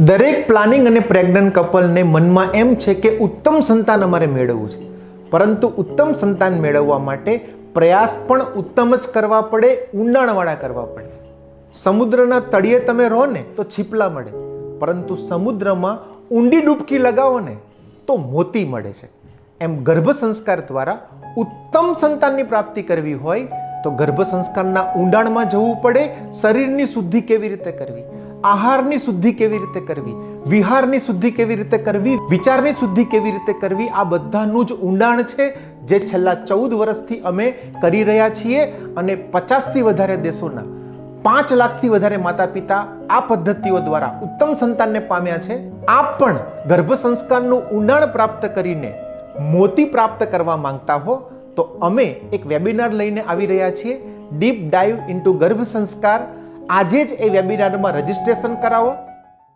દરેક પ્લાનિંગ અને પ્રેગ્નન્ટ કપલને મનમાં એમ છે કે ઉત્તમ સંતાન અમારે મેળવવું છે. પરંતુ ઉત્તમ સંતાન મેળવવા માટે પ્રયાસ પણ ઉત્તમ જ કરવા પડે, ઊંડાણવાળા કરવા પડે. સમુદ્રના તળિયે તમે રહો ને તો છીપલા મળે. પરંતુ સમુદ્રમાં ઊંડી ડૂબકી લગાવો ને તો મોતી મળે છે. એમ ગર્ભ સંસ્કાર દ્વારા ઉત્તમ સંતાનની પ્રાપ્તિ કરવી હોય તો ગર્ભ સંસ્કારના ઊંડાણમાં જવું પડે, શરીરની શુદ્ધિ કેવી રીતે કરવી? આહારની શુદ્ધિ કેવી રીતે કરવી? વિહારની શુદ્ધિ કેવી રીતે કરવી? વિચારની શુદ્ધિ કેવી રીતે કરવી? આ બધાનું જ ઊંડાણ છે જે છેલ્લા ચૌદ વર્ષથી અમે કરી રહ્યા છીએ અને પચાસથી વધારે દેશોના, પાંચ લાખથી વધારે માતા પિતા આ પદ્ધતિઓ દ્વારા ઉત્તમ સંતાનને પામ્યા છે. આપ પણ ગર્ભ સંસ્કારનું ઊંડાણ પ્રાપ્ત કરીને મોતી પ્રાપ્ત કરવા માંગતા હો તો અમે એક વેબિનાર લઈને આવી રહ્યા છીએ. ડીપ ડાઈવ ઇન્ટુ ગર્ભ સંસ્કાર આજે જ એ વેબિનારમાં રજિસ્ટ્રેશન કરાવો.